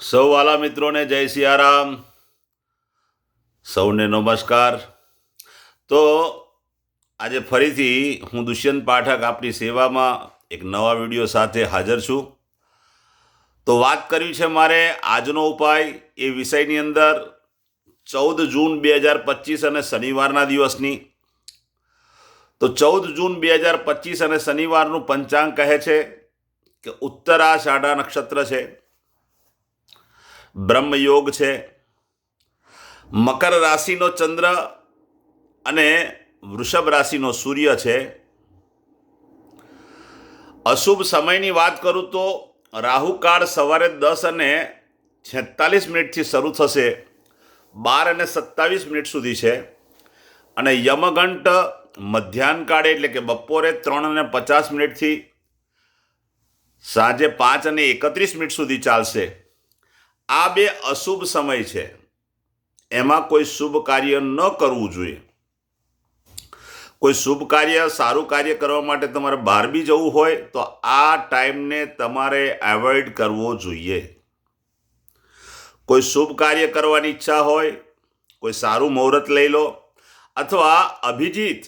સૌ વાલા મિત્રોને જય સિયારામ. સૌને નમસ્કાર. તો આજે ફરીથી હું દુષ્યંત પાઠક આપની સેવામાં એક નવા વીડિયો સાથે હાજર છું. તો વાત કરવી છે મારે આજનો ઉપાય એ વિષયની અંદર ચૌદ જૂન બે હજાર પચીસ અને શનિવારના દિવસની. તો ચૌદ જૂન બે હજાર પચીસ અને શનિવારનું પંચાંગ કહે છે કે ઉત્તરાષાઢા નક્ષત્ર છે. બ્રહ્મયોગ છે. મકર રાશિનો ચંદ્ર અને વૃષભ રાશિનો સૂર્ય છે. અશુભ સમયની વાત કરું તો રાહુકાળ સવારે દસ અને છેતાલીસ મિનિટથી શરૂ થશે. બાર અને સત્તાવીસ મિનિટ સુધી છે. અને યમઘંટ મધ્યાહન કાળે એટલે કે બપોરે ત્રણ અને પચાસ મિનિટથી સાંજે પાંચ અને એકત્રીસ મિનિટ સુધી ચાલશે. આ બે અશુભ સમય છે. એમાં કોઈ શુભ કાર્ય ન કરવું જોઈએ. કોઈ શુભ કાર્ય, સારું કાર્ય કરવા માટે તમારે બહાર બી જવું હોય, તો આ ટાઈમને તમારે એવોઇડ કરવો જોઈએ. કોઈ શુભ કાર્ય કરવાની ઈચ્છા હોય, કોઈ સારું મુહૂર્ત લઈ લો, અથવા અભિજીત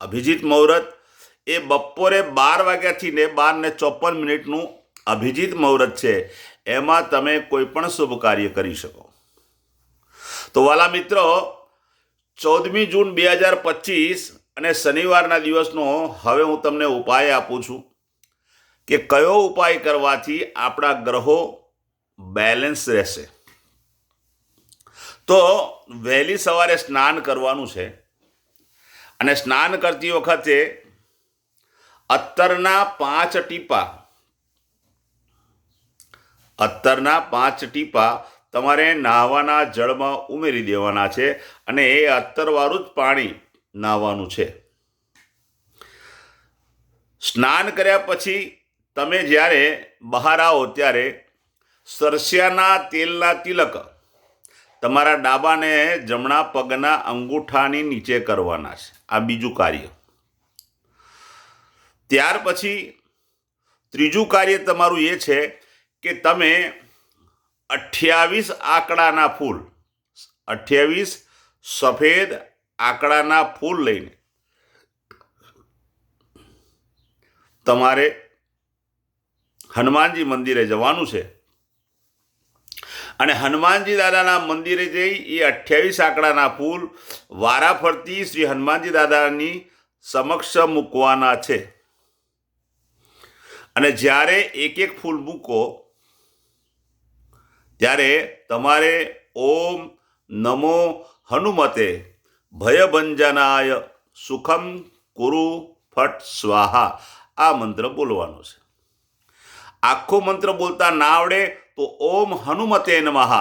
અભિજીત મુહૂર્ત એ બપોરે બાર વાગ્યાથી ને બાર ને ચોપન મિનિટનું અભિજીત મુહૂર્ત છે, એમાં તમે કોઈ પણ શુભ કાર્ય કરી શકો. તો વાલા મિત્રો, ચૌદમી જૂન બે હજાર પચીસ અને શનિવારના દિવસનો હવે હું તમને ઉપાય આપું છું કે કયો ઉપાય કરવાથી આપણા ગ્રહો બેલેન્સ રહેશે. તો વહેલી સવારે સ્નાન કરવાનું છે અને સ્નાન કરતી વખતે અત્તરના પાંચ ટીપા અત્તરના પાંચ ટીપા તમારે નાહવાના જળમાં ઉમેરી દેવાના છે અને એ અત્તરવાળું જ પાણી નાહવાનું છે. સ્નાન કર્યા પછી તમે જ્યારે બહાર આવો ત્યારે સરસિયાના તેલના તિલક તમારા ડાબાને જમણા પગના અંગૂઠાની નીચે કરવાના છે. આ બીજું કાર્ય. ત્યાર પછી ત્રીજું કાર્ય તમારું એ છે કે તમે અઠ્યાવીસ આંકડાના ફૂલ, અઠ્યાવીસ સફેદ આંકડાના ફૂલ લઈને તમારે હનુમાનજી મંદિરે જવાનું છે. અને હનુમાનજી દાદાના મંદિરે જઈ એ અઠ્યાવીસ આંકડાના ફૂલ વારાફરતી શ્રી હનુમાનજી દાદાની સમક્ષ મૂકવાના છે. અને જ્યારે એક એક ફૂલ મૂકો ત્યારે તમારે ઓમ નમો હનુમતે ભયભંજનાય સુખમ કુરુ ફટ સ્વાહા. આ મંત્ર બોલવાનો છે. આખો મંત્ર બોલતા ના આવડે તો ઓમ હનુમતે નમઃ.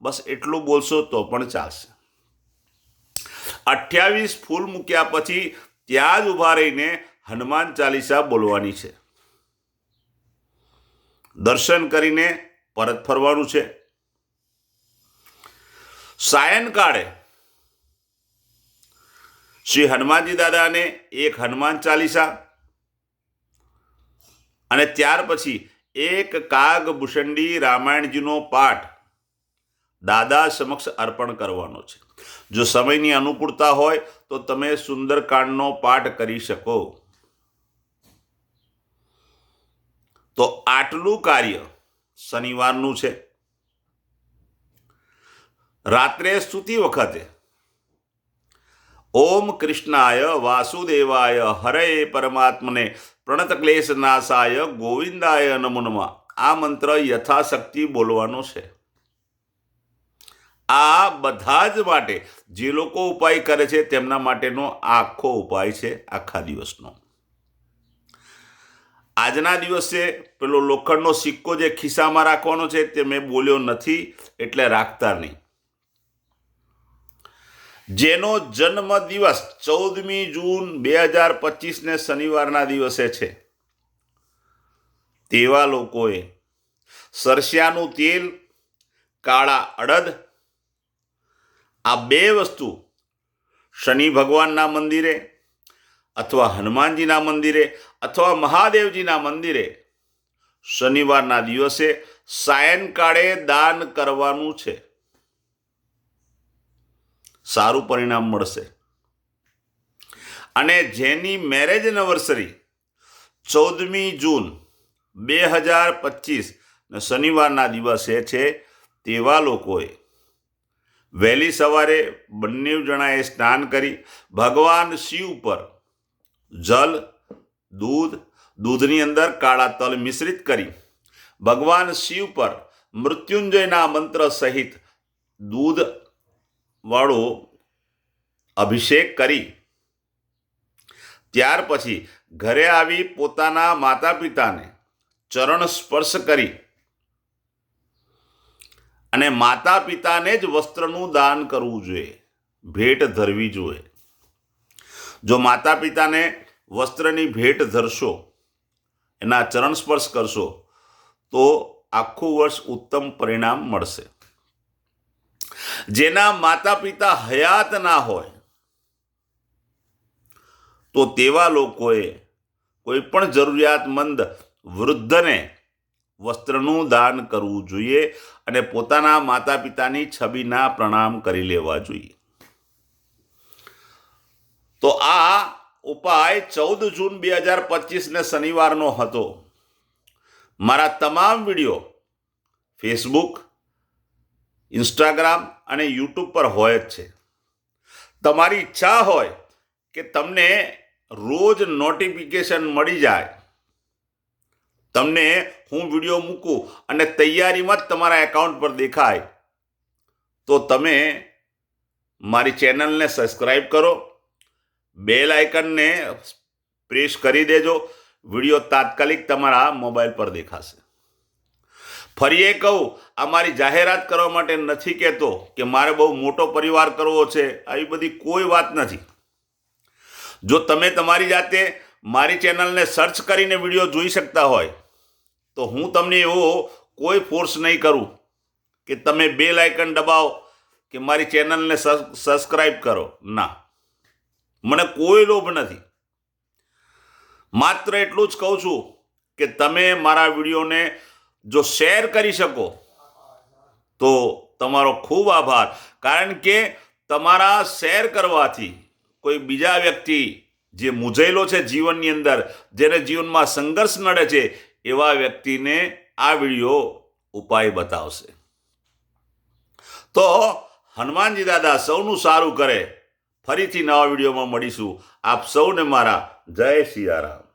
બસ એટલું બોલશો તો પણ ચાલશે. અઠ્યાવીસ ફૂલ મૂક્યા પછી ત્યાં જ ઊભા રહીને હનુમાન ચાલીસા બોલવાની છે. દર્શન કરીને પરત ફરવાનું છે. સાયનકાળે શ્રી હનુમાનજી દાદાને એક હનુમાન ચાલીસા અને ત્યાર પછી એક કાગ ભૂષંડી રામાયણજીનો પાઠ દાદા સમક્ષ અર્પણ કરવાનો છે. જો સમયની અનુકૂળતા હોય તો તમે સુંદરકાંડનો પાઠ કરી શકો. તો આટલું કાર્ય શનિવારનું છે. રાત્રે સૂતી વખતે, ઓમ કૃષ્ણાય વાસુદેવાય હરે પરમાત્મને પ્રણત ક્લેશ નાશાય ગોવિંદાય નમુનમાં આ મંત્ર યથાશક્તિ બોલવાનો છે. આ બધા જ માટે જે લોકો ઉપાય કરે છે તેમના માટેનો આખો ઉપાય છે આખા દિવસનો. આજના દિવસે પેલો લોખંડનો સિક્કો જે ખિસ્સામાં રાખવાનો છે તે મેં બોલ્યો નથી, એટલે રાખતા નહીં. જેનો જન્મ દિવસ ચૌદમી જૂન બે હજાર પચીસને શનિવારના દિવસે છે. તેવા લોકોએ સરસિયાનું તેલ, કાળા અડદ, આ બે વસ્તુ શનિ ભગવાનના મંદિરે અથવા હનુમાનજીના મંદિરે અથવા મહાદેવજીના મંદિરે શનિવારના દિવસે સાયંકાળે દાન કરવાનું છે. સારું પરિણામ મળશે. અને જેની મેરેજ એનિવર્સરી ચૌદમી જૂન બે હજાર પચીસ, શનિવારના દિવસે છે તેવા લોકોએ વહેલી સવારે બંને જણાએ સ્નાન કરી, ભગવાન શિવ પર જલ, દૂધ, દૂધની અંદર કાળા તલ મિશ્રિત કરી, ભગવાન શિવ પર મૃત્યુંજયના મંત્ર સહિત દૂધ વાળો અભિષેક કરી. ત્યાર પછી ઘરે આવી પોતાના માતા પિતાને ચરણ સ્પર્શ કરી. અને માતા પિતાને જ વસ્ત્રનું દાન કરવું જોઈએ, ભેટ ધરવી જોઈએ. જો માતા પિતાને વસ્ત્રની ભેટ ધરશો, એના ચરણ સ્પર્શ કરશો, તો આખું વર્ષ ઉત્તમ પરિણામ મળશે. જેના માતા પિતા હયાત ના હોય, તો તેવા લોકોએ કોઈ પણ જરૂરિયાતમંદ વૃદ્ધને વસ્ત્રનું દાન કરવું જોઈએ અને પોતાના માતા પિતાની છબીના પ્રણામ કરી લેવા જોઈએ. તો આ ઉપાય ચૌદ જૂન બે હજાર પચીસને શનિવારનો હતો. મારા તમામ વીડિયો ફેસબુક ઇન્સ્ટાગ્રામ અને યુટ્યુબ પર હોય જ છે. તમારી ઈચ્છા હોય કે તમને રોજ નોટિફિકેશન મળી જાય. તમને હું વીડિયો મૂકું અને તૈયારીમાં જ તમારા એકાઉન્ટ પર દેખાય. તો તમે મારી ચેનલને સબસ્ક્રાઈબ કરો. બેલ આઇકનને પ્રેસ કરી દેજો. વીડિયો તાત્કાલિક તમારા મોબાઈલ પર દેખાશે. ફરી એ કહું, આ મારી જાહેરાત કરવા માટે નથી કહેતો કે મારે બહુ મોટો પરિવાર કરવો છે, આવી બધી કોઈ વાત નથી. જો તમે તમારી જાતે મારી ચેનલને સર્ચ કરીને વીડિયો જોઈ શકતા હોય, તો હું તમને એવો કોઈ ફોર્સ નહીં કરું કે તમે બે લાઇકન દબાવો કે મારી ચેનલને સબસ્ક્રાઈબ કરો. ના. મને કોઈ લોભ નથી. માત્ર એટલું જ કહું છું કે તમે મારા વિડીયોને જો શેર કરી શકો, તો તમારો ખૂબ આભાર. કારણ કે તમારા શેર કરવાથી કોઈ બીજા વ્યક્તિ જે મૂંઝાયેલો છે જીવનની અંદર, જેને જીવનમાં સંઘર્ષ નડે છે, એવા વ્યક્તિને આ વીડિયો ઉપાય બતાવશે. તો હનુમાનજી દાદા સૌનું સારું કરે. ફરીથી નવા વિડીયોમાં મળીશું. આપ સૌને મારા જય સિયારામ